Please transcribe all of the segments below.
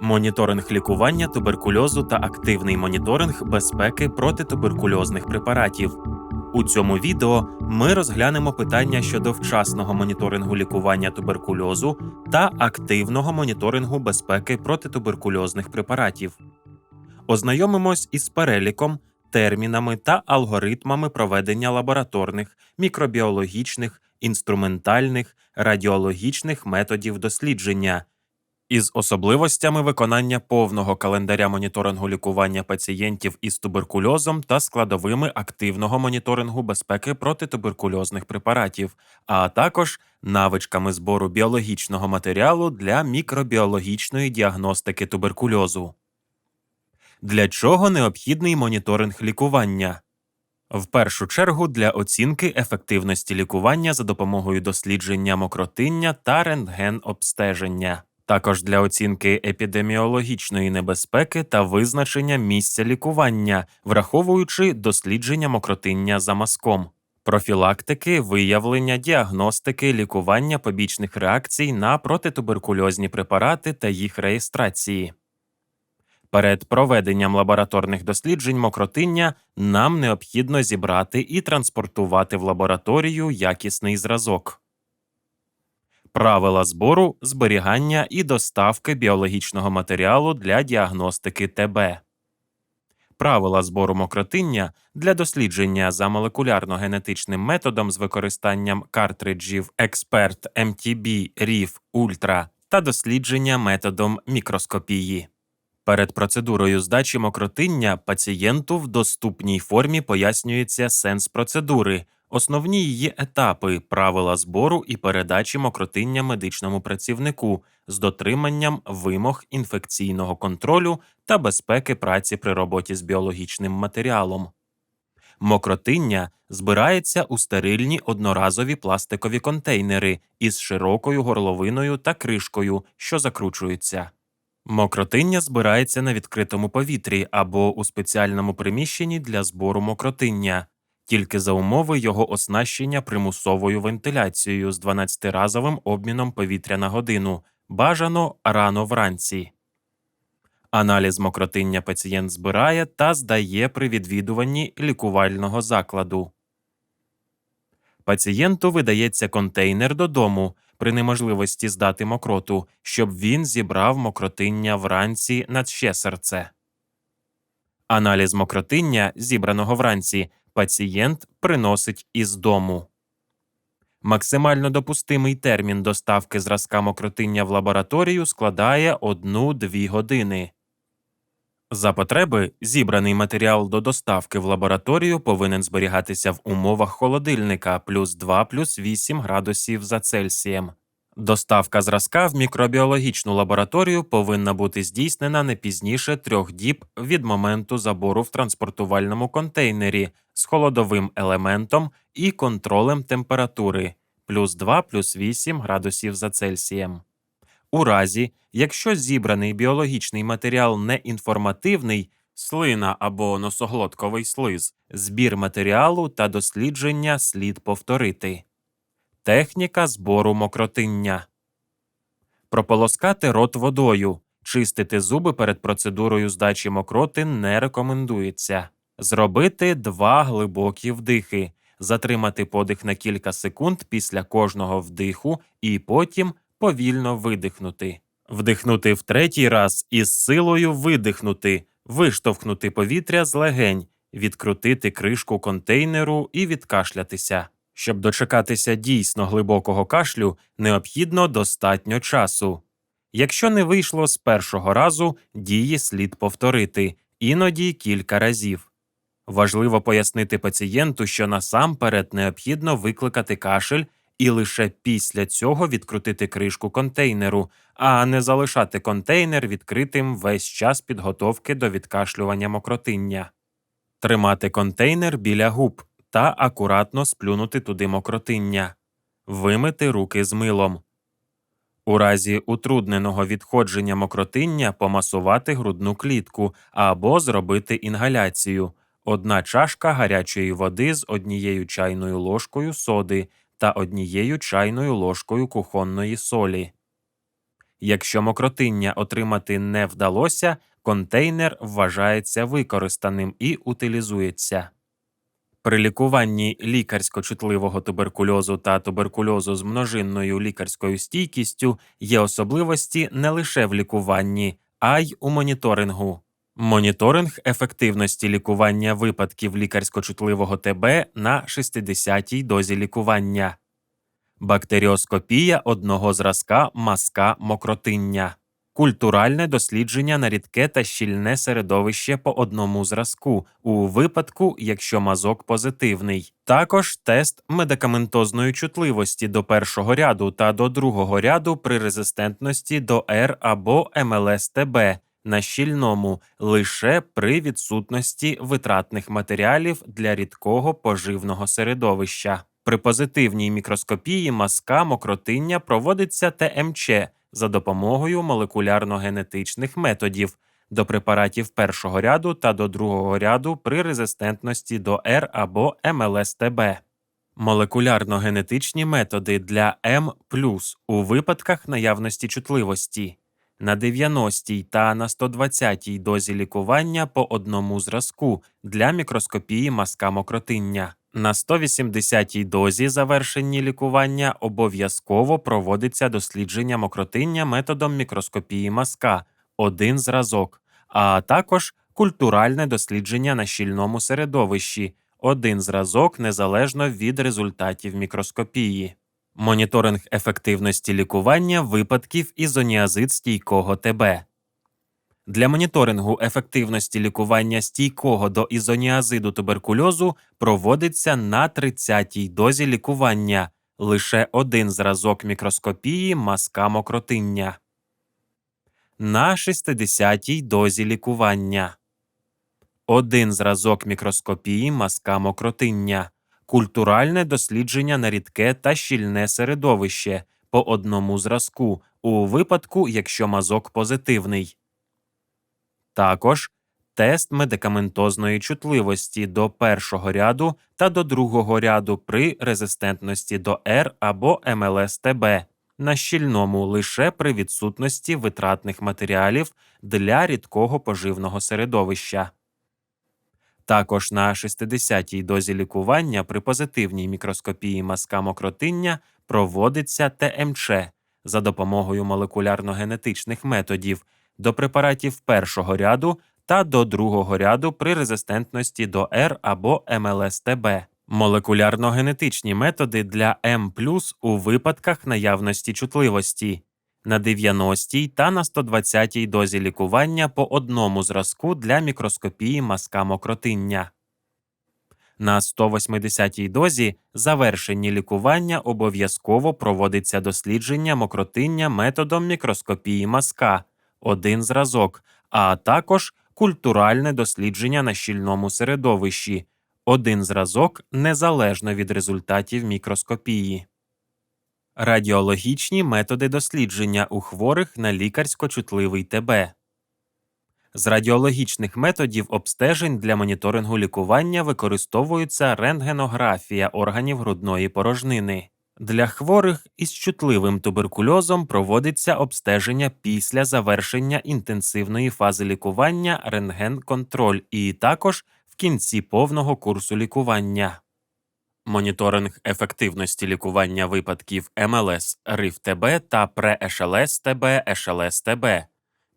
Моніторинг лікування туберкульозу та активний моніторинг безпеки протитуберкульозних препаратів. У цьому відео ми розглянемо питання щодо вчасного моніторингу лікування туберкульозу та активного моніторингу безпеки протитуберкульозних препаратів. Ознайомимось із переліком, термінами та алгоритмами проведення лабораторних, мікробіологічних, інструментальних, радіологічних методів дослідження із особливостями виконання повного календаря моніторингу лікування пацієнтів із туберкульозом та складовими активного моніторингу безпеки протитуберкульозних препаратів, а також навичками збору біологічного матеріалу для мікробіологічної діагностики туберкульозу. Для чого необхідний моніторинг лікування? В першу чергу для оцінки ефективності лікування за допомогою дослідження мокротиння та рентген-обстеження, також для оцінки епідеміологічної небезпеки та визначення місця лікування, враховуючи дослідження мокротиння за мазком, профілактики, виявлення, діагностики, лікування побічних реакцій на протитуберкульозні препарати та їх реєстрації. Перед проведенням лабораторних досліджень мокротиння нам необхідно зібрати і транспортувати в лабораторію якісний зразок. Правила збору, зберігання і доставки біологічного матеріалу для діагностики ТБ. Правила збору мокротиння для дослідження за молекулярно-генетичним методом з використанням картриджів Expert MTB, RIF, Ultra та дослідження методом мікроскопії. Перед процедурою здачі мокротиння пацієнту в доступній формі пояснюється сенс процедури, основні її етапи, правила збору і передачі мокротиння медичному працівнику з дотриманням вимог інфекційного контролю та безпеки праці при роботі з біологічним матеріалом. Мокротиння збирається у стерильні одноразові пластикові контейнери із широкою горловиною та кришкою, що закручуються. Мокротиння збирається на відкритому повітрі або у спеціальному приміщенні для збору мокротиння, тільки за умови його оснащення примусовою вентиляцією з 12-разовим обміном повітря на годину, бажано рано вранці. Аналіз мокротиння пацієнт збирає та здає при відвідуванні лікувального закладу. Пацієнту видається контейнер додому при неможливості здати мокроту, щоб він зібрав мокротиння вранці на ще серце. Аналіз мокротиння, зібраного вранці, пацієнт приносить із дому. Максимально допустимий термін доставки зразка мокротиння в лабораторію складає 1-2 години. За потреби зібраний матеріал до доставки в лабораторію повинен зберігатися в умовах холодильника плюс 2 плюс 8 градусів за Цельсієм. Доставка зразка в мікробіологічну лабораторію повинна бути здійснена не пізніше трьох діб від моменту забору в транспортувальному контейнері з холодовим елементом і контролем температури плюс 2 плюс 8 градусів за Цельсієм. У разі, якщо зібраний біологічний матеріал не інформативний, слина або носоглотковий слиз, збір матеріалу та дослідження слід повторити. Техніка збору мокротиння. Прополоскати рот водою. Чистити зуби перед процедурою здачі мокроти не рекомендується. Зробити два глибокі вдихи, затримати подих на кілька секунд після кожного вдиху і потім повільно видихнути. Вдихнути в третій раз і з силою видихнути, виштовхнути повітря з легень, відкрутити кришку контейнеру і відкашлятися. Щоб дочекатися дійсно глибокого кашлю, необхідно достатньо часу. Якщо не вийшло з першого разу, дії слід повторити, іноді кілька разів. Важливо пояснити пацієнту, що насамперед необхідно викликати кашель і лише після цього відкрутити кришку контейнеру, а не залишати контейнер відкритим весь час підготовки до відкашлювання мокротиння, тримати контейнер біля губ та акуратно сплюнути туди мокротиння, вимити руки з милом. У разі утрудненого відходження мокротиння помасувати грудну клітку або зробити інгаляцію, одна чашка гарячої води з однією чайною ложкою соди та однією чайною ложкою кухонної солі. Якщо мокротиння отримати не вдалося, контейнер вважається використаним і утилізується. При лікуванні лікарсько-чутливого туберкульозу та туберкульозу з множинною лікарською стійкістю є особливості не лише в лікуванні, а й у моніторингу. Моніторинг ефективності лікування випадків лікарсько-чутливого ТБ на 60-й дозі лікування, бактеріоскопія одного зразка маска мокротиння, культуральне дослідження на рідке та щільне середовище по одному зразку у випадку, якщо мазок позитивний, також тест медикаментозної чутливості до першого ряду та до другого ряду при резистентності до Р або МЛС-ТБ на щільному лише при відсутності витратних матеріалів для рідкого поживного середовища. При позитивній мікроскопії мазка мокротиння проводиться ТМЧ за допомогою молекулярно-генетичних методів до препаратів першого ряду та до другого ряду при резистентності до Р або МЛС-ТБ. Молекулярно-генетичні методи для М у випадках наявності чутливості на 90-й та на 120-й дозі лікування по одному зразку для мікроскопії мазка мокротиння. На 180-й дозі завершенні лікування обов'язково проводиться дослідження мокротиння методом мікроскопії мазка один зразок, а також культуральне дослідження на щільному середовищі один зразок незалежно від результатів мікроскопії. Моніторинг ефективності лікування випадків ізоніазид стійкого ТБ. Для моніторингу ефективності лікування стійкого до ізоніазиду туберкульозу проводиться на 30-й дозі лікування. Лише один зразок мікроскопії маска мокротиння. На 60-й дозі лікування. Один зразок мікроскопії маска мокротиння. Культуральне дослідження на рідке та щільне середовище. По одному зразку. У випадку, якщо мазок позитивний. Також тест медикаментозної чутливості до першого ряду та до другого ряду при резистентності до Р або МЛС-ТБ на щільному лише при відсутності витратних матеріалів для рідкого поживного середовища. Також на 60-й дозі лікування при позитивній мікроскопії мазка мокротиння проводиться ТМЧ за допомогою молекулярно-генетичних методів до препаратів першого ряду та до другого ряду при резистентності до Р або МЛС-ТБ. Молекулярно-генетичні методи для М у випадках наявності чутливості на 90-й та на 120-й дозі лікування по одному зразку для мікроскопії мазка мокротиння. На 180-й дозі завершенні лікування обов'язково проводиться дослідження мокротиння методом мікроскопії мазка один зразок, а також культуральне дослідження на щільному середовищі один зразок незалежно від результатів мікроскопії. Радіологічні методи дослідження у хворих на лікарсько-чутливий ТБ. З радіологічних методів обстежень для моніторингу лікування використовується рентгенографія органів грудної порожнини. Для хворих із чутливим туберкульозом проводиться обстеження після завершення інтенсивної фази лікування рентген-контроль і також в кінці повного курсу лікування. Моніторинг ефективності лікування випадків МЛС, РИФ-ТБ та пре-ЕШЛС-ТБ, ЕШЛС-ТБ.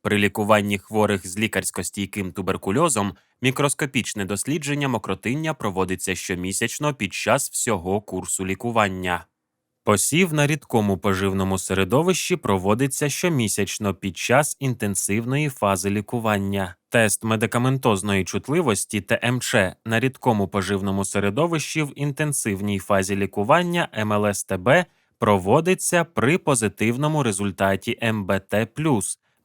При лікуванні хворих з лікарсько-стійким туберкульозом мікроскопічне дослідження мокротиння проводиться щомісячно під час всього курсу лікування. Посів на рідкому поживному середовищі проводиться щомісячно під час інтенсивної фази лікування. Тест медикаментозної чутливості ТМЧ на рідкому поживному середовищі в інтенсивній фазі лікування МЛСТБ проводиться при позитивному результаті МБТ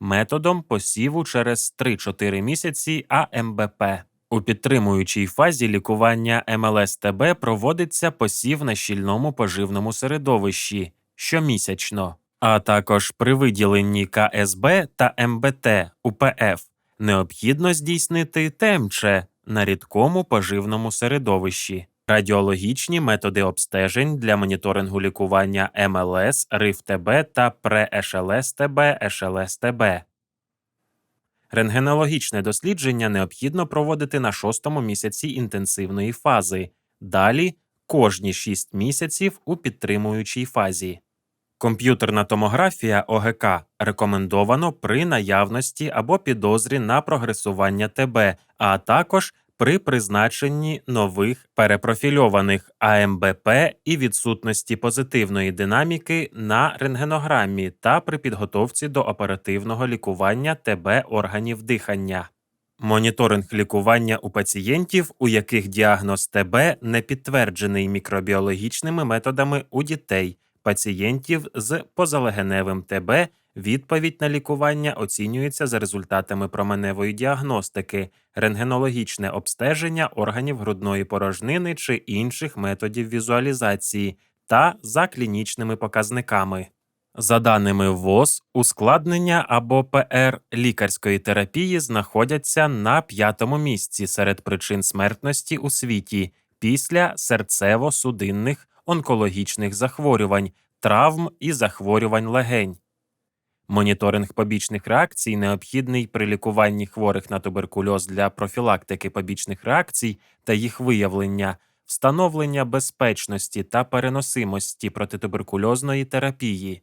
методом посіву через 3-4 місяці АМБП. У підтримуючій фазі лікування МЛС-ТБ проводиться посів на щільному поживному середовищі щомісячно, а також при виділенні КСБ та МБТ УПФ необхідно здійснити ТМЧ на рідкому поживному середовищі. радіологічні методи обстежень для моніторингу лікування МЛС, РИФ-ТБ та пре-ШЛС-ТБ, ШЛС-ТБ. Рентгенологічне дослідження необхідно проводити на шостому місяці інтенсивної фази, далі кожні 6 місяців у підтримуючій фазі. Комп'ютерна томографія ОГК рекомендовано при наявності або підозрі на прогресування ТБ, а також при призначенні нових перепрофільованих АМБП і відсутності позитивної динаміки на рентгенограмі та при підготовці до оперативного лікування ТБ органів дихання. Моніторинг лікування у пацієнтів, у яких діагноз ТБ не підтверджений мікробіологічними методами у дітей, пацієнтів з позалегеневим ТБ. Відповідь на лікування оцінюється за результатами променевої діагностики, рентгенологічне обстеження органів грудної порожнини чи інших методів візуалізації та за клінічними показниками. За даними ВОЗ, ускладнення або ПР лікарської терапії знаходяться на п'ятому місці серед причин смертності у світі після серцево-судинних онкологічних захворювань, травм і захворювань легень. Моніторинг побічних реакцій необхідний при лікуванні хворих на туберкульоз для профілактики побічних реакцій та їх виявлення, встановлення безпечності та переносимості протитуберкульозної терапії,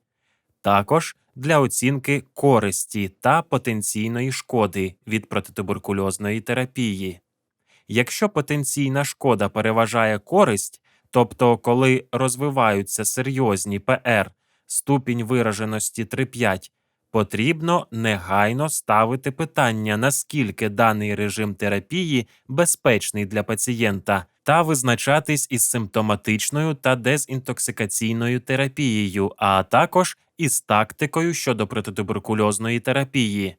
також для оцінки користі та потенційної шкоди від протитуберкульозної терапії. Якщо потенційна шкода переважає користь, тобто коли розвиваються серйозні ПР, ступінь вираженості 3,5, потрібно негайно ставити питання, наскільки даний режим терапії безпечний для пацієнта, та визначатись із симптоматичною та дезінтоксикаційною терапією, а також із тактикою щодо протитуберкульозної терапії,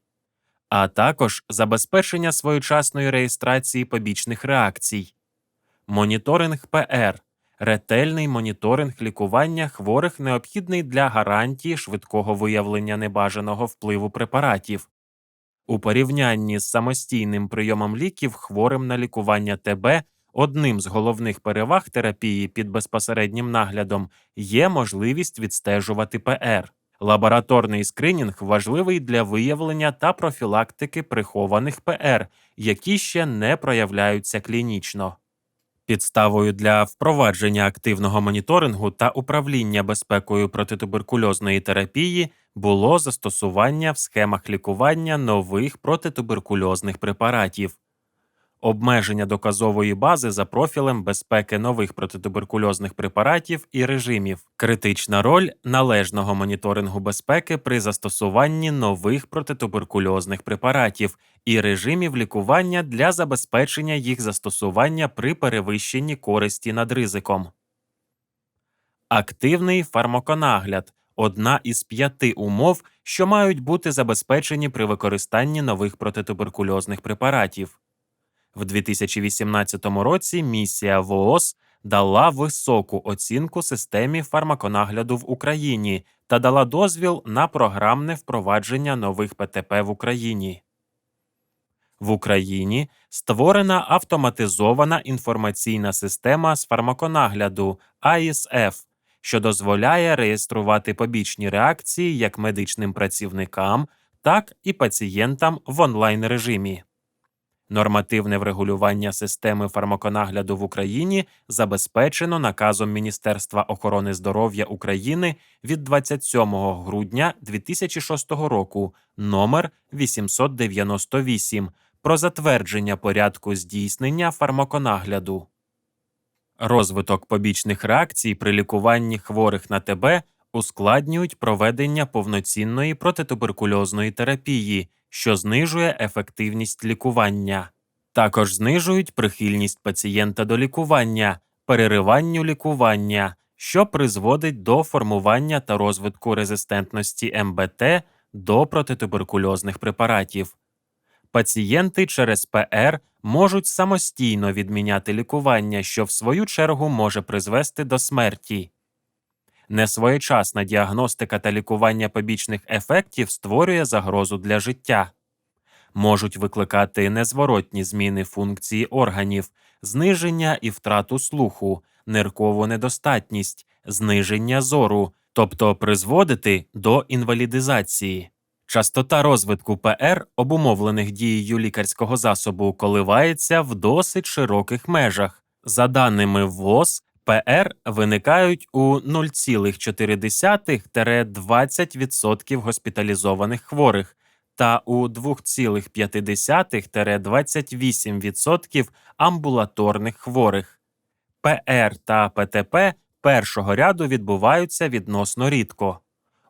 а також забезпечення своєчасної реєстрації побічних реакцій, моніторинг ПР ретельний моніторинг лікування хворих необхідний для гарантії швидкого виявлення небажаного впливу препаратів. У порівнянні з самостійним прийомом ліків хворим на лікування ТБ одним з головних переваг терапії під безпосереднім наглядом є можливість відстежувати ПР. Лабораторний скринінг важливий для виявлення та профілактики прихованих ПР, які ще не проявляються клінічно. Підставою для впровадження активного моніторингу та управління безпекою протитуберкульозної терапії було застосування в схемах лікування нових протитуберкульозних препаратів обмеження доказової бази за профілем безпеки нових протитуберкульозних препаратів і режимів, критична роль належного моніторингу безпеки при застосуванні нових протитуберкульозних препаратів і режимів лікування для забезпечення їх застосування при перевищенні користі над ризиком. Активний фармаконагляд одна із п'яти умов, що мають бути забезпечені при використанні нових протитуберкульозних препаратів. В 2018 році місія ВООЗ дала високу оцінку системі фармаконагляду в Україні та дала дозвіл на програмне впровадження нових ПТП в Україні. В Україні створена автоматизована інформаційна система з фармаконагляду АІСФ, що дозволяє реєструвати побічні реакції як медичним працівникам, так і пацієнтам в онлайн режимі. Нормативне врегулювання системи фармаконагляду в Україні забезпечено наказом Міністерства охорони здоров'я України від 27 грудня 2006 року номер 898 про затвердження порядку здійснення фармаконагляду. Розвиток побічних реакцій при лікуванні хворих на ТБ ускладнюють проведення повноцінної протитуберкульозної терапії що знижує ефективність лікування. Також знижують прихильність пацієнта до лікування, перериванню лікування, що призводить до формування та розвитку резистентності МБТ до протитуберкульозних препаратів. Пацієнти через ПР можуть самостійно відміняти лікування, що в свою чергу може призвести до смерті. Несвоєчасна діагностика та лікування побічних ефектів створює загрозу для життя, можуть викликати незворотні зміни функції органів, зниження і втрату слуху, ниркову недостатність, зниження зору, тобто призводити до інвалідизації. Частота розвитку ПР, обумовлених дією лікарського засобу, коливається в досить широких межах. За даними ВОЗ, ПР виникають у 0,4-20% госпіталізованих хворих та у 2,5-28% амбулаторних хворих. ПР та ПТП першого ряду відбуваються відносно рідко.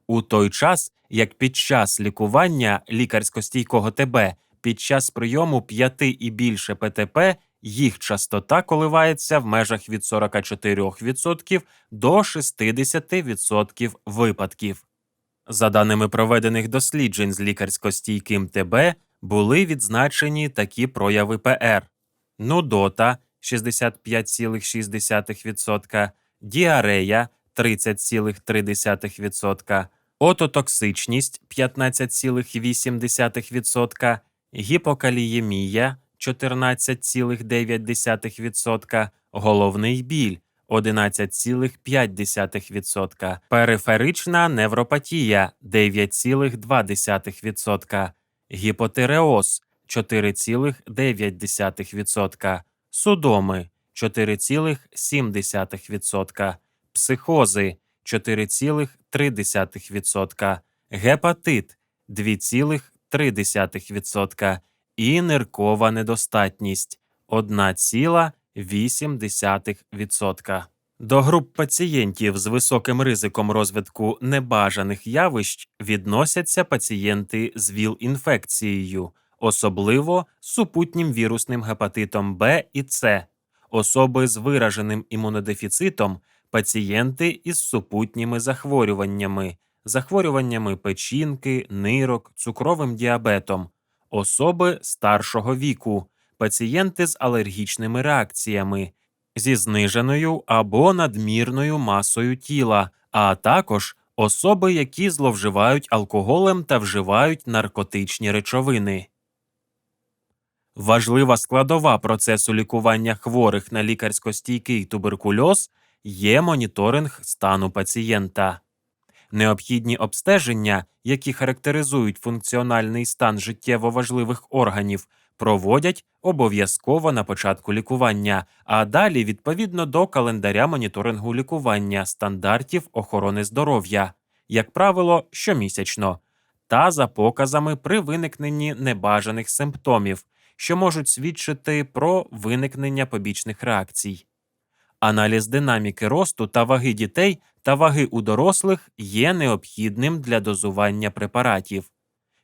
У той час, як під час лікування лікарсько-стійкого ТБ під час прийому 5 і більше ПТП їх частота коливається в межах від 44% до 60% випадків. За даними проведених досліджень з лікарсько-стійким ТБ, були відзначені такі прояви ПР: нудота 65,6%, діарея 30,3%, ототоксичність 15,8%, гіпокаліємія 14,9%, головний біль 11,5%, периферична невропатія 9,2%, гіпотиреоз 4,9%, судоми 4,7%, психози 4,3%, гепатит 2,3% і ниркова недостатність 1,8%. До груп пацієнтів з високим ризиком розвитку небажаних явищ відносяться пацієнти з ВІЛ-інфекцією, особливо супутнім вірусним гепатитом Б і С, особи з вираженим імунодефіцитом, пацієнти із супутніми захворюваннями, захворюваннями печінки, нирок, цукровим діабетом, особи старшого віку, пацієнти з алергічними реакціями, зі зниженою або надмірною масою тіла, а також особи, які зловживають алкоголем та вживають наркотичні речовини. Важлива складова процесу лікування хворих на лікарсько-стійкий туберкульоз є моніторинг стану пацієнта. Необхідні обстеження, які характеризують функціональний стан життєво важливих органів, проводять обов'язково на початку лікування, а далі відповідно до календаря моніторингу лікування стандартів охорони здоров'я, як правило, щомісячно, та за показами при виникненні небажаних симптомів, що можуть свідчити про виникнення побічних реакцій. Аналіз динаміки росту та ваги дітей та ваги у дорослих є необхідним для дозування препаратів.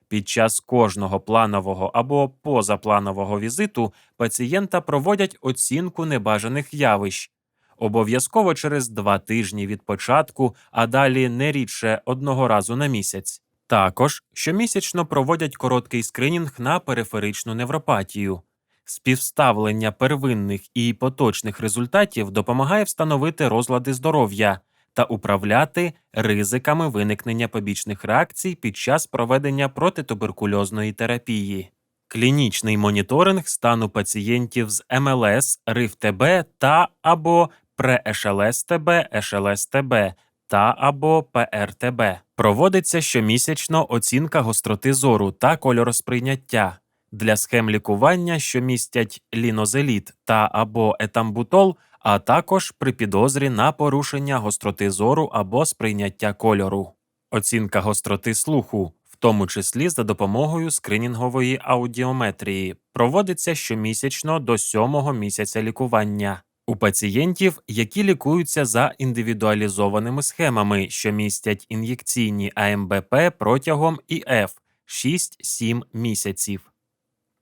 Під час кожного планового або позапланового візиту пацієнта проводять оцінку небажаних явищ. Обов'язково через два тижні від початку, а далі не рідше одного разу на місяць. Також щомісячно проводять короткий скринінг на периферичну невропатію. Співставлення первинних і поточних результатів допомагає встановити розлади здоров'я та управляти ризиками виникнення побічних реакцій під час проведення протитуберкульозної терапії. Клінічний моніторинг стану пацієнтів з МЛС, РИВ-ТБ та або пре-ШЛС-ТБ, ШЛС-ТБ та або ПРТБ. Проводиться щомісячно оцінка гостроти зору та кольоросприйняття. Для схем лікування, що містять лінозеліт та або етамбутол, а також при підозрі на порушення гостроти зору або сприйняття кольору. Оцінка гостроти слуху, в тому числі за допомогою скринінгової аудіометрії, проводиться щомісячно до сьомого місяця лікування. У пацієнтів, які лікуються за індивідуалізованими схемами, що містять ін'єкційні АМБП протягом ІФ 6-7 місяців.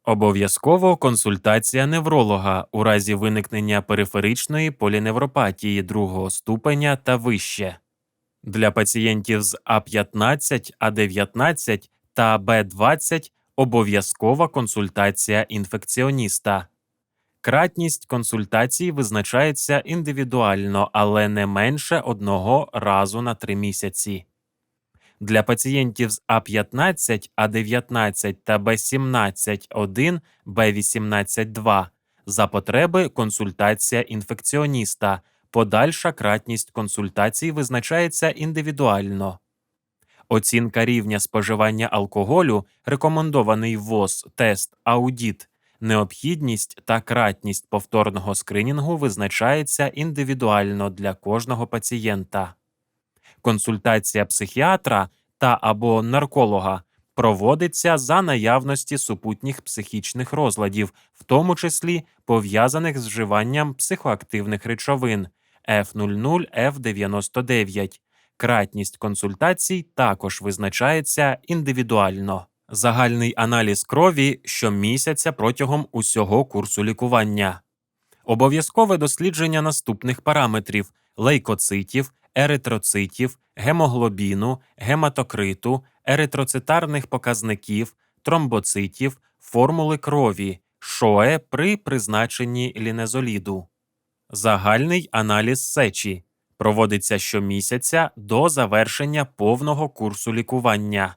Обов'язково консультація невролога у разі виникнення периферичної поліневропатії другого ступеня та вище. Для пацієнтів з А15, А19 та Б20 обов'язкова консультація інфекціоніста. Кратність консультацій визначається індивідуально, але не менше одного разу на три місяці. Для пацієнтів з А15, А19 та Б17-1, Б18-2 За потреби консультація інфекціоніста. Подальша кратність консультацій визначається індивідуально. Оцінка рівня споживання алкоголю, рекомендований ВОЗ, тест, аудіт, необхідність та кратність повторного скринінгу визначається індивідуально для кожного пацієнта. Консультація психіатра та або нарколога проводиться за наявності супутніх психічних розладів, в тому числі пов'язаних з вживанням психоактивних речовин F00, F99. Кратність консультацій також визначається індивідуально. Загальний аналіз крові щомісяця протягом усього курсу лікування. Обов'язкове дослідження наступних параметрів: лейкоцитів, еритроцитів, гемоглобіну, гематокриту, еритроцитарних показників, тромбоцитів, формули крові, ШОЕ при призначенні лінезоліду. Загальний аналіз сечі проводиться щомісяця до завершення повного курсу лікування.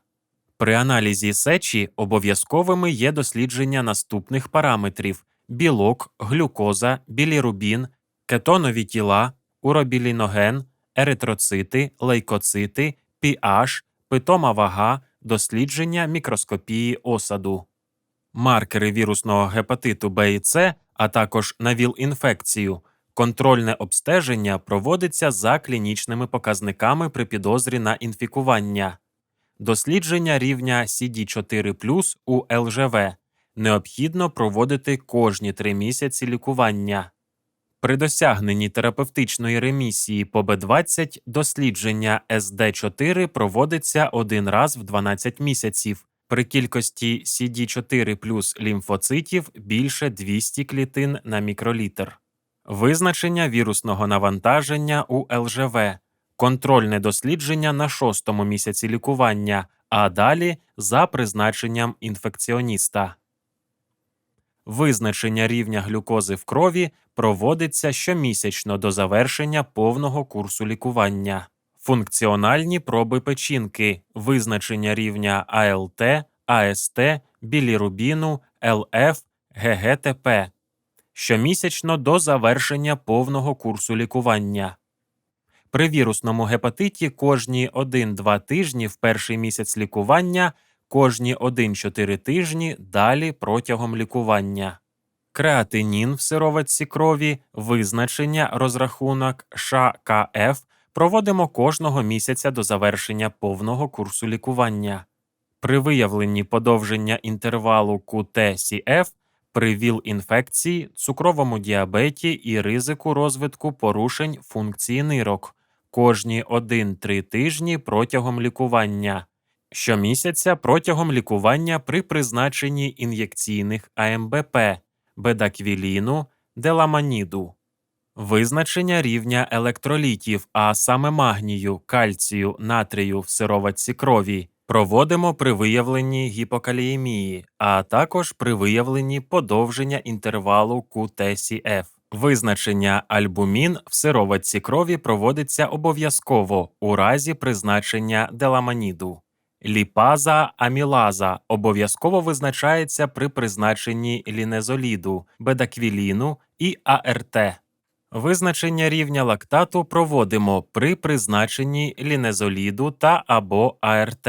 При аналізі сечі обов'язковими є дослідження наступних параметрів: білок, глюкоза, білірубін, кетонові тіла, уробіліноген, еритроцити, лейкоцити, pH, питома вага, дослідження мікроскопії осаду. Маркери вірусного гепатиту Б і С, а також на ВІЛ-інфекцію. Контрольне обстеження проводиться за клінічними показниками при підозрі на інфікування. Дослідження рівня CD4 у ЛЖВ необхідно проводити кожні три місяці лікування. При досягненні терапевтичної ремісії по Б20 дослідження СД4 проводиться один раз в 12 місяців. При кількості CD4 лімфоцитів більше 200 клітин на мікролітр. Визначення вірусного навантаження у ЛЖВ, контрольне дослідження на шостому місяці лікування, а далі за призначенням інфекціоніста. Визначення рівня глюкози в крові проводиться щомісячно до завершення повного курсу лікування. Функціональні проби печінки, визначення рівня АЛТ, АСТ, білірубіну, ЛФ, ГГТП щомісячно до завершення повного курсу лікування. При вірусному гепатиті кожні 1-2 тижні в перший місяць лікування, кожні 1-4 тижні далі протягом лікування. Креатинін в сироватці крові, визначення, розрахунок ШКФ проводимо кожного місяця до завершення повного курсу лікування. При виявленні подовження інтервалу QT-CF при ВІЛ-інфекції, цукровому діабеті і ризику розвитку порушень функції нирок кожні 1-3 тижні протягом лікування, щомісяця протягом лікування при призначенні ін'єкційних АМБП, бедаквіліну, деламаніду. Визначення рівня електролітів, а саме магнію, кальцію, натрію в сироватці крові, проводимо при виявленні гіпокаліємії, а також при виявленні подовження інтервалу QTCF. Визначення альбумін в сироватці крові проводиться обов'язково у разі призначення деламаніду. Ліпаза амілаза обов'язково визначається при призначенні лінезоліду, бедаквіліну і АРТ. Визначення рівня лактату проводимо при призначенні лінезоліду та або АРТ.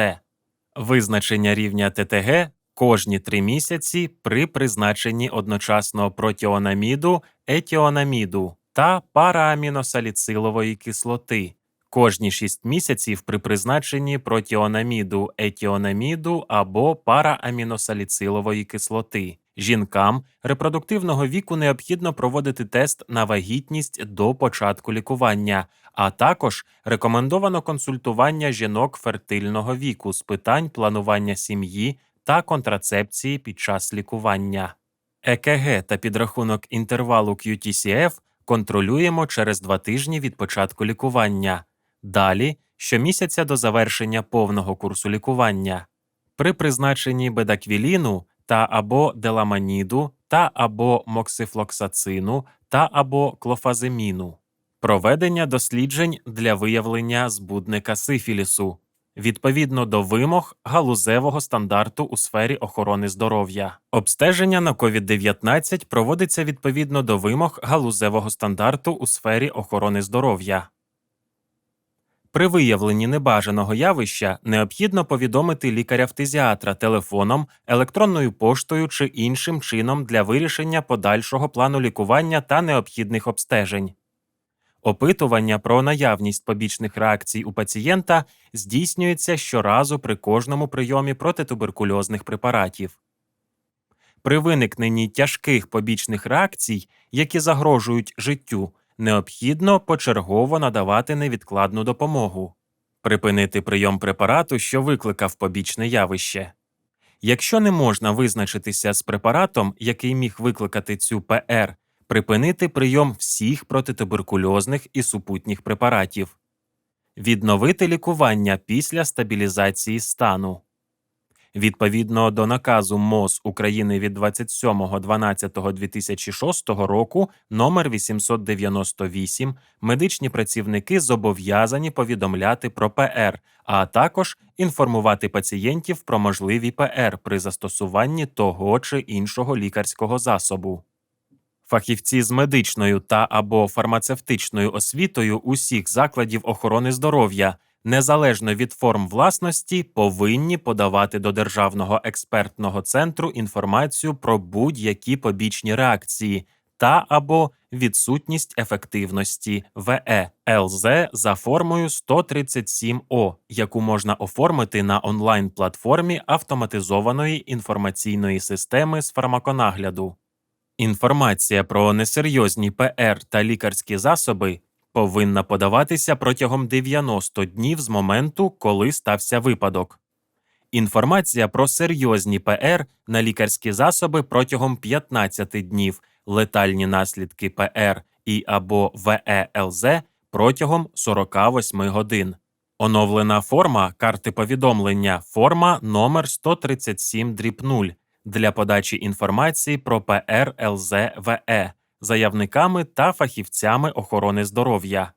Визначення рівня ТТГ кожні три місяці при призначенні одночасно протіонаміду, етіонаміду та парааміносаліцилової кислоти. Кожні 6 місяців при призначенні протіонаміду, етіонаміду або парааміносаліцилової кислоти. Жінкам репродуктивного віку необхідно проводити тест на вагітність до початку лікування, а також рекомендовано консультування жінок фертильного віку з питань планування сім'ї та контрацепції під час лікування. ЕКГ та підрахунок інтервалу QTCF контролюємо через два тижні від початку лікування. Далі щомісяця до завершення повного курсу лікування. При призначенні бедаквіліну та або деламаніду та або моксифлоксацину та або клофаземіну. Проведення досліджень для виявлення збудника сифілісу. відповідно до вимог галузевого стандарту у сфері охорони здоров'я. Обстеження на COVID-19 проводиться відповідно до вимог галузевого стандарту у сфері охорони здоров'я. При виявленні небажаного явища необхідно повідомити лікаря-фтизіатра телефоном, електронною поштою чи іншим чином для вирішення подальшого плану лікування та необхідних обстежень. Опитування про наявність побічних реакцій у пацієнта здійснюється щоразу при кожному прийомі протитуберкульозних препаратів. При виникненні тяжких побічних реакцій, які загрожують життю, необхідно почергово надавати невідкладну допомогу, припинити прийом препарату, що викликав побічне явище. Якщо не можна визначитися з препаратом, який міг викликати цю ПР, припинити прийом всіх протитуберкульозних і супутніх препаратів, відновити лікування після стабілізації стану. Відповідно до наказу МОЗ України від 27.12.2006 року номер 898 медичні працівники зобов'язані повідомляти про ПР, а також інформувати пацієнтів про можливі ПР при застосуванні того чи іншого лікарського засобу. Фахівці з медичною та або фармацевтичною освітою усіх закладів охорони здоров'я незалежно від форм власності, повинні подавати до Державного експертного центру інформацію про будь-які побічні реакції та або відсутність ефективності ВЕ ЛЗ за формою 137О, яку можна оформити на онлайн-платформі автоматизованої інформаційної системи з фармаконагляду. Інформація про несерйозні ПР та лікарські засоби повинна подаватися протягом 90 днів з моменту, коли стався випадок. Інформація про серйозні ПР на лікарські засоби протягом 15 днів, летальні наслідки ПР і або ВЕЛЗ протягом 48 годин. Оновлена форма карти повідомлення форма номер 137 0 для подачі інформації про ПР ЛЗ ВЕ заявниками та фахівцями охорони здоров'я.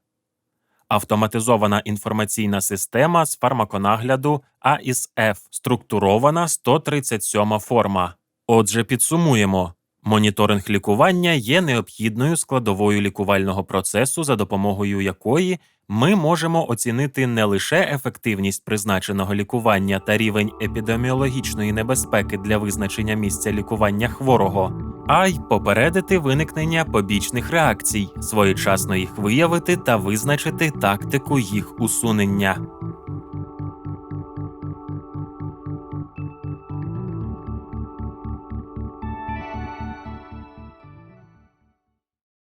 Автоматизована інформаційна система з фармаконагляду АІСФ, структурована 137 форма. Отже, підсумуємо. Моніторинг лікування є необхідною складовою лікувального процесу, за допомогою якої ми можемо оцінити не лише ефективність призначеного лікування та рівень епідеміологічної небезпеки для визначення місця лікування хворого, а й попередити виникнення побічних реакцій, своєчасно їх виявити та визначити тактику їх усунення.